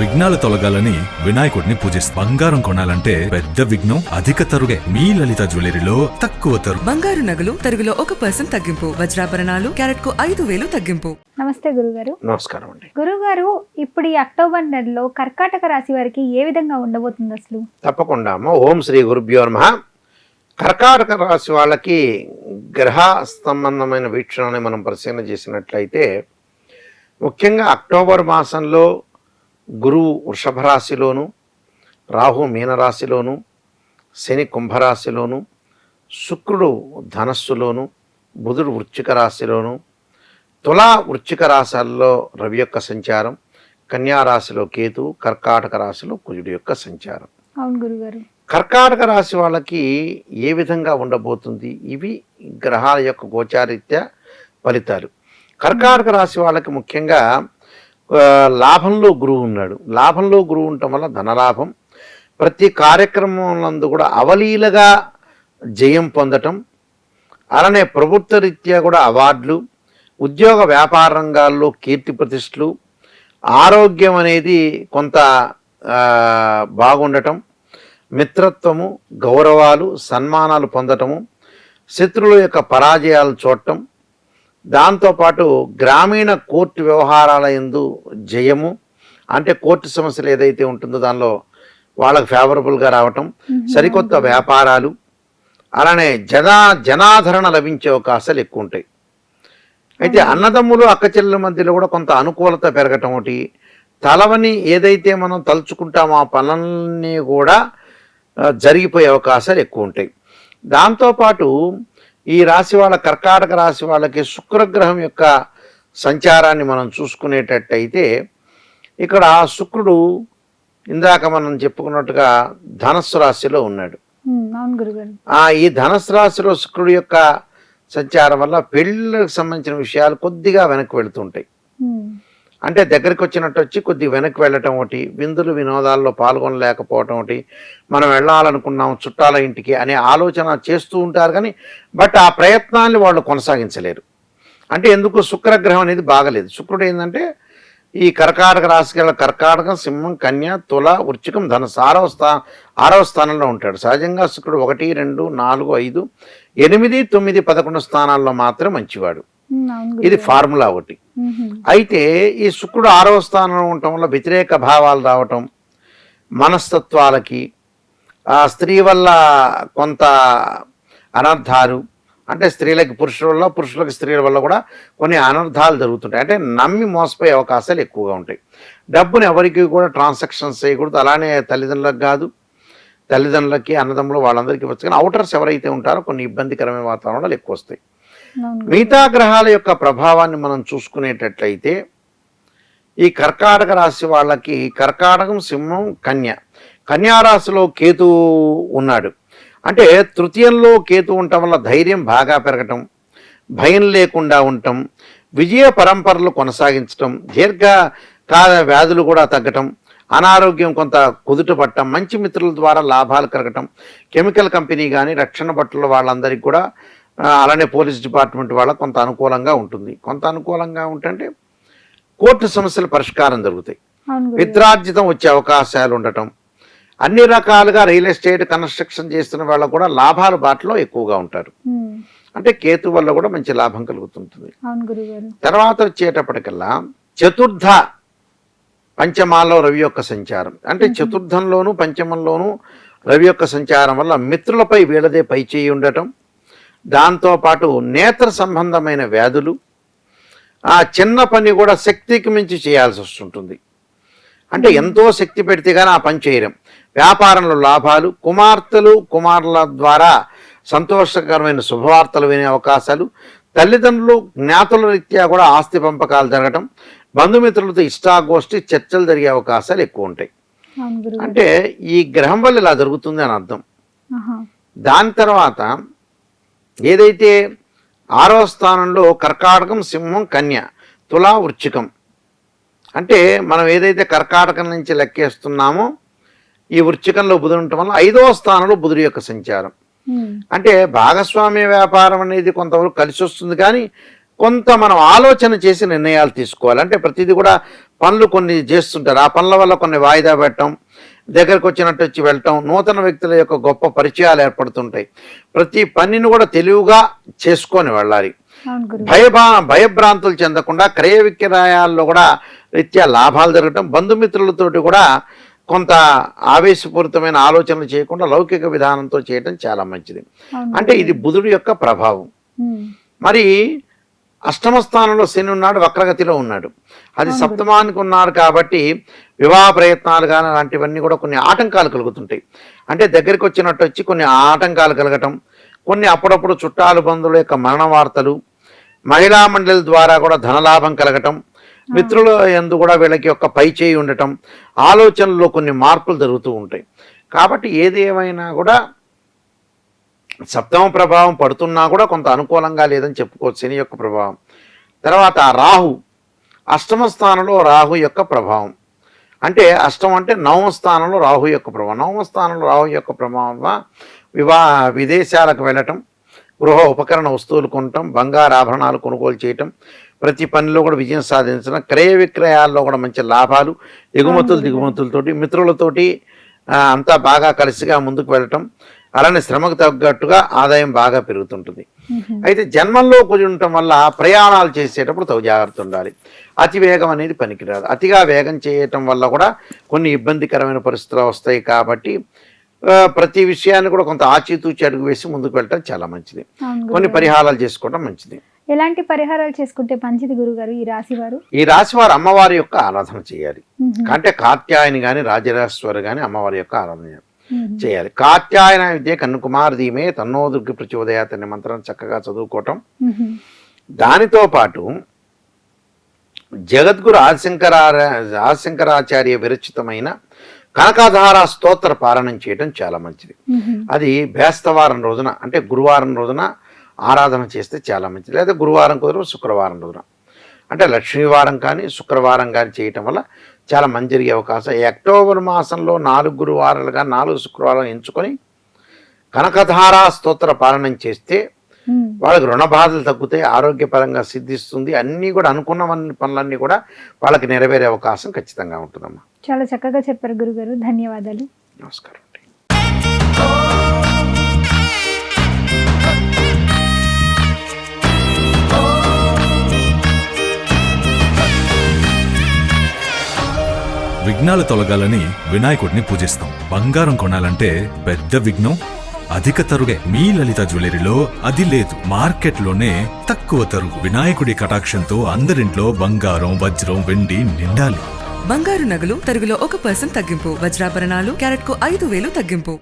విఘ్నాలు తొలగాలని వినాయకుడిని పూజిస్తారు బంగారం కొనాలంటే పెద్ద విఘ్నం అధిక తరుగే. మీ లలిత జ్యువెలరీలో తక్కువ తరుగు. బంగారు నగలు తరుగులో ఒక పర్సెంట్ తగ్గింపు. వజ్రాభరణాలు క్యారెట్కు ఐదు వేలు తగ్గింపు. నమస్తే గురుగారు. నమస్కారం అండి. గురుగారు ఇప్పుడు ఈ అక్టోబర్ నెలలో కర్కాటక రాశి వారికి ఏ విధంగా ఉండబోతుంది అసలు? తప్పకుండా అమ్మ. ఓం శ్రీ గురుభ్యో నమ. కర్కాటక రాశి వాళ్ళకి గ్రహ సంబంధమైన వీక్షణని మనం పరిశీలన చేసినట్లయితే ముఖ్యంగా అక్టోబర్ మాసంలో గురువు వృషభ రాశిలోను రాహు మీనరాశిలోను శని కుంభరాశిలోను శుక్రుడు ధనస్సులోను బుధుడు వృశ్చిక రాశిలోను తులా వృశ్చిక రాశుల్లో రవి యొక్క సంచారం కన్యా రాశిలో కేతు కర్కాటక రాశిలో కుజుడు యొక్క సంచారం. కర్కాటక రాశి వాళ్ళకి ఏ విధంగా ఉండబోతుంది? ఇవి గ్రహాల యొక్క గోచారీత్యా ఫలితాలు. కర్కాటక రాశి వాళ్ళకి ముఖ్యంగా లాభంలో గురువు ఉన్నాడు. లాభంలో గురువు ఉండటం వల్ల ధనలాభం. ప్రతి కార్యక్రమం కూడా అవలీలగా జయం పొందటం. అలానే ప్రభుత్వ రీత్యా కూడా అవార్డులు. ఉద్యోగ వ్యాపార రంగాల్లో కీర్తి ప్రతిష్టలు. ఆరోగ్యం అనేది కొంత బాగుండటం. మిత్రత్వము గౌరవాలు సన్మానాలు పొందటము. శత్రువుల యొక్క పరాజయాలు చూడటం. దాంతోపాటు గ్రామీణ కోర్టు వ్యవహారాల ఎందు జయము అంటే కోర్టు సమస్యలు ఏదైతే ఉంటుందో దానిలో వాళ్ళకు ఫేవరబుల్గా రావటం సరికొత్త వ్యాపారాలు అలానే జనా జనాదరణ లభించే అవకాశాలు ఎక్కువ ఉంటాయి. అయితే అన్నదమ్ములు అక్క చెల్లెల మధ్యలో కూడా కొంత అనుకూలత పెరగటం ఒకటి తలవని ఏదైతే మనం తలుచుకుంటామో ఆ పనులన్నీ కూడా జరిగిపోయే అవకాశాలు ఎక్కువ ఉంటాయి. దాంతోపాటు ఈ రాశి వాళ్ళ కర్కాటక రాశి వాళ్ళకి శుక్రగ్రహం యొక్క సంచారాన్ని మనం చూసుకునేటట్టయితే ఇక్కడ శుక్రుడు ఇందాక మనం చెప్పుకున్నట్టుగా ధనస్సు రాశిలో ఉన్నాడు. ఈ ధనస్సు రాశిలో శుక్రుడు యొక్క సంచారం వల్ల పెళ్ళిళ్ళకి సంబంధించిన విషయాలు కొద్దిగా వెనక్కి వెళుతుంటాయి అంటే దగ్గరికి వచ్చినట్టు వచ్చి కొద్దిగా వెనక్కి వెళ్ళటం ఒకటి విందులు వినోదాల్లో పాల్గొనలేకపోవటం ఒకటి మనం వెళ్ళాలనుకున్నాం చుట్టాల ఇంటికి అనే ఆలోచన చేస్తూ ఉంటారు కానీ బట్ ఆ ప్రయత్నాన్ని వాళ్ళు కొనసాగించలేరు. అంటే ఎందుకు శుక్రగ్రహం అనేది బాగలేదు. శుక్రుడు ఏంటంటే ఈ కర్కాటక రాశికి గల కర్కాటకం సింహం కన్య తుల వృచ్చికం ధనస్సు ఆరవ స్థా ఆరవ స్థానంలో ఉంటాడు. సహజంగా శుక్రుడు ఒకటి రెండు నాలుగు ఐదు ఎనిమిది తొమ్మిది పదకొండు స్థానాల్లో మాత్రం మంచివాడు. ఇది ఫార్ములా ఒకటి. అయితే ఈ శుక్రుడు ఆరవ స్థానంలో ఉండటం వల్ల వ్యతిరేక భావాలు రావటం మనస్తత్వాలకి ఆ స్త్రీ వల్ల కొంత అనర్థాలు అంటే స్త్రీలకి పురుషుల వల్ల పురుషులకి స్త్రీల వల్ల కూడా కొన్ని అనర్థాలు జరుగుతుంటాయి. అంటే నమ్మి మోసపోయే అవకాశాలు ఎక్కువగా ఉంటాయి. డబ్బుని ఎవరికి కూడా ట్రాన్సాక్షన్స్ చేయకూడదు. అలానే తల్లిదండ్రులకు కాదు. తల్లిదండ్రులకి అన్నదమ్ములు వాళ్ళందరికీ వచ్చు కానీ అవుటర్స్ ఎవరైతే ఉంటారో కొన్ని ఇబ్బందికరమైన వాతావరణాలు ఎక్కువ వస్తాయి. మిగతా గ్రహాల యొక్క ప్రభావాన్ని మనం చూసుకునేటట్లయితే ఈ కర్కాటక రాశి వాళ్ళకి కర్కాటకం సింహం కన్య. కన్యారాశిలో కేతు ఉన్నాడు. అంటే తృతీయంలో కేతు ఉండటం వల్ల ధైర్యం బాగా పెరగటం భయం లేకుండా ఉండటం విజయ పరంపరలు కొనసాగించటం దీర్ఘకాల వ్యాధులు కూడా తగ్గటం అనారోగ్యం కొంత కుదుట పట్టడం మంచి మిత్రుల ద్వారా లాభాలు కలగటం కెమికల్ కంపెనీ కానీ రక్షణ బట్టల వాళ్ళందరికీ కూడా అలానే పోలీస్ డిపార్ట్మెంట్ వాళ్ళ కొంత అనుకూలంగా ఉంటుంది. కొంత అనుకూలంగా ఉంటుంటే కోర్టు సమస్యల పరిష్కారం జరుగుతాయి. పిత్రార్జితం వచ్చే అవకాశాలు ఉండటం. అన్ని రకాలుగా రియల్ ఎస్టేట్ కన్స్ట్రక్షన్ చేస్తున్న వాళ్ళకు కూడా లాభాల బాటలో ఎక్కువగా ఉంటారు. అంటే కేతు వల్ల కూడా మంచి లాభం కలుగుతుంటుంది. తర్వాత వచ్చేటప్పటికల్లా చతుర్థ పంచమాల్లో రవి యొక్క సంచారం. అంటే చతుర్థంలోను పంచమంలోను రవి యొక్క సంచారం వల్ల మిత్రులపై వీళ్ళదే పై చేయి ఉండటం. దాంతోపాటు నేత్ర సంబంధమైన వ్యాధులు ఆ చిన్న పని కూడా శక్తికి మించి చేయాల్సి వస్తుంటుంది. అంటే ఎంతో శక్తి పెడితే కానీ ఆ పని చేయడం వ్యాపారంలో లాభాలు కుమార్తెలు కుమారుల ద్వారా సంతోషకరమైన శుభవార్తలు వినే అవకాశాలు తల్లిదండ్రులు జ్ఞాతుల రీత్యా కూడా ఆస్తి పంపకాలు జరగటం బంధుమిత్రులతో ఇష్టాగోష్ఠి చర్చలు జరిగే అవకాశాలు ఎక్కువ ఉంటాయి. అంటే ఈ గ్రహం వల్ల ఇలా జరుగుతుంది అని అర్థం. దాని తర్వాత ఏదైతే ఆరో స్థానంలో కర్కాటకం సింహం కన్య తులా వృచ్చికం. అంటే మనం ఏదైతే కర్కాటకం నుంచి లెక్కేస్తున్నామో ఈ వృచ్చికంలో బుధుడు ఉండటం వల్ల ఐదవ స్థానంలో బుధుడి యొక్క సంచారం. అంటే భాగస్వామ్య వ్యాపారం అనేది కొంతవరకు కలిసి వస్తుంది కానీ కొంత మనం ఆలోచన చేసి నిర్ణయాలు తీసుకోవాలి. అంటే ప్రతిదీ కూడా పనులు కొన్ని చేస్తుంటారు. ఆ పనుల వల్ల కొన్ని వాయిదా పెట్టడం దగ్గరకు వచ్చినట్టు వచ్చి వెళ్ళటం నూతన వ్యక్తుల యొక్క గొప్ప పరిచయాలు ఏర్పడుతుంటాయి. ప్రతి పనిని కూడా తెలివిగా చేసుకొని వెళ్ళాలి. భయభా భయభ్రాంతులు చెందకుండా క్రయ విక్రయాల్లో కూడా రీత్యా లాభాలు జరగటం బంధుమిత్రులతోటి కూడా కొంత ఆవేశపూరితమైన ఆలోచనలు చేయకుండా లౌకిక విధానంతో చేయటం చాలా మంచిది. అంటే ఇది బుధుడి యొక్క ప్రభావం. మరి అష్టమ స్థానంలో శని ఉన్నాడు వక్రగతిలో ఉన్నాడు. అది సప్తమానికి ఉన్నాడు కాబట్టి వివాహ ప్రయత్నాలు కానీ అలాంటివన్నీ కూడా కొన్ని ఆటంకాలు కలుగుతుంటాయి. అంటే దగ్గరికి వచ్చినట్టు వచ్చి కొన్ని ఆటంకాలు కలగటం కొన్ని అప్పుడప్పుడు చుట్టాలు బంధువుల యొక్క మరణ వార్తలు మహిళా మండలి ద్వారా కూడా ధనలాభం కలగటం మిత్రుల ఎందు కూడా వీళ్ళకి యొక్క పై చేయి ఉండటం ఆలోచనలో కొన్ని మార్పులు జరుగుతూ ఉంటాయి. కాబట్టి ఏది ఏమైనా కూడా సప్తమ ప్రభావం పడుతున్నా కూడా కొంత అనుకూలంగా లేదని చెప్పుకోవచ్చు శని యొక్క ప్రభావం. తర్వాత రాహు అష్టమ స్థానంలో రాహు యొక్క ప్రభావం. అంటే అష్టం అంటే నవమ స్థానంలో రాహు యొక్క ప్రభావం. నవమ స్థానంలో రాహు యొక్క ప్రభావం వివా విదేశాలకు వెళ్ళటం గృహ ఉపకరణ వస్తువులు కొనటం బంగారు ఆభరణాలు కొనుగోలు చేయటం ప్రతి పనిలో కూడా విజయం సాధించడం క్రయ విక్రయాల్లో కూడా మంచి లాభాలు ఎగుమతులు దిగుమతులతోటి మిత్రులతోటి అంతా బాగా కలిసిగా ముందుకు వెళ్ళటం అలానే శ్రమకు తగ్గట్టుగా ఆదాయం బాగా పెరుగుతుంటుంది. అయితే జన్మంలో ఉండటం వల్ల ప్రయాణాలు చేసేటప్పుడు తగు జాగ్రత్త ఉండాలి. అతి వేగం అనేది పనికిరాదు. అతిగా వేగం చేయటం వల్ల కూడా కొన్ని ఇబ్బందికరమైన పరిస్థితులు వస్తాయి కాబట్టి ప్రతి విషయాన్ని కూడా కొంత ఆచితూచి అడుగు వేసి ముందుకు వెళ్ళటం చాలా మంచిది. కొన్ని. పరిహారాలు చేసుకోవడం మంచిది. ఎలాంటి పరిహారాలు చేసుకుంటే మంచిది గురుగారు ఈ రాశి వారు ఈ రాశి వారు అమ్మవారి యొక్క ఆరాధన చేయాలి. అంటే కాత్యాయని కానీ రాజరాశ్వరి కానీ అమ్మవారి యొక్క ఆరాధన చేయాలి. చేయాలి. కాత్యాయన విద్య కన్నుకుమార్ ధీమే తన్నో దుర్గ ప్రచోదయాత్ అనే మంత్రం చక్కగా చదువుకోవటం. దానితో పాటు జగద్గురు ఆదిశంకర ఆదిశంకరాచార్య విరచితమైన కనకాధార స్తోత్ర పారాయణం చేయటం చాలా మంచిది. అది బేస్తవారం రోజున అంటే గురువారం రోజున ఆరాధన చేస్తే చాలా మంచిది. లేదా గురువారం కుదరదు శుక్రవారం రోజున. అంటే లక్ష్మీవారం కానీ శుక్రవారం కానీ చేయటం వల్ల చాలా మంచి జరిగే అవకాశం. ఈ అక్టోబర్ మాసంలో నాలుగు గురువారాలుగా నాలుగు శుక్రవారం ఎంచుకొని కనకధారా స్తోత్ర పారాయణం చేస్తే వాళ్ళకి రుణ బాధలు తగ్గుతాయి ఆరోగ్యపరంగా సిద్ధిస్తుంది. అన్నీ కూడా అనుకున్న పనులన్నీ కూడా వాళ్ళకి నెరవేరే అవకాశం ఖచ్చితంగా ఉంటుందమ్మా. చాలా చక్కగా చెప్పారు గురుగారు. ధన్యవాదాలు. నమస్కారం. విఘ్నాలు తొలగాలని వినాయకుడిని పూజిస్తాం. బంగారం కొనాలంటే పెద్ద విఘ్నం అధిక తరుగే మీ లలిత జ్యువెలరీలో అది లేదు. మార్కెట్లోనే తక్కువ తరుగు వినాయకుడి కటాక్షంతో అందరింట్లో బంగారం వజ్రం వెండి నిండాలి. బంగారు నగలు తరుగులో ఒక పర్సెంట్ తగ్గింపు వజ్రాభరణాలు క్యారెట్కు ఐదు వేలు తగ్గింపు.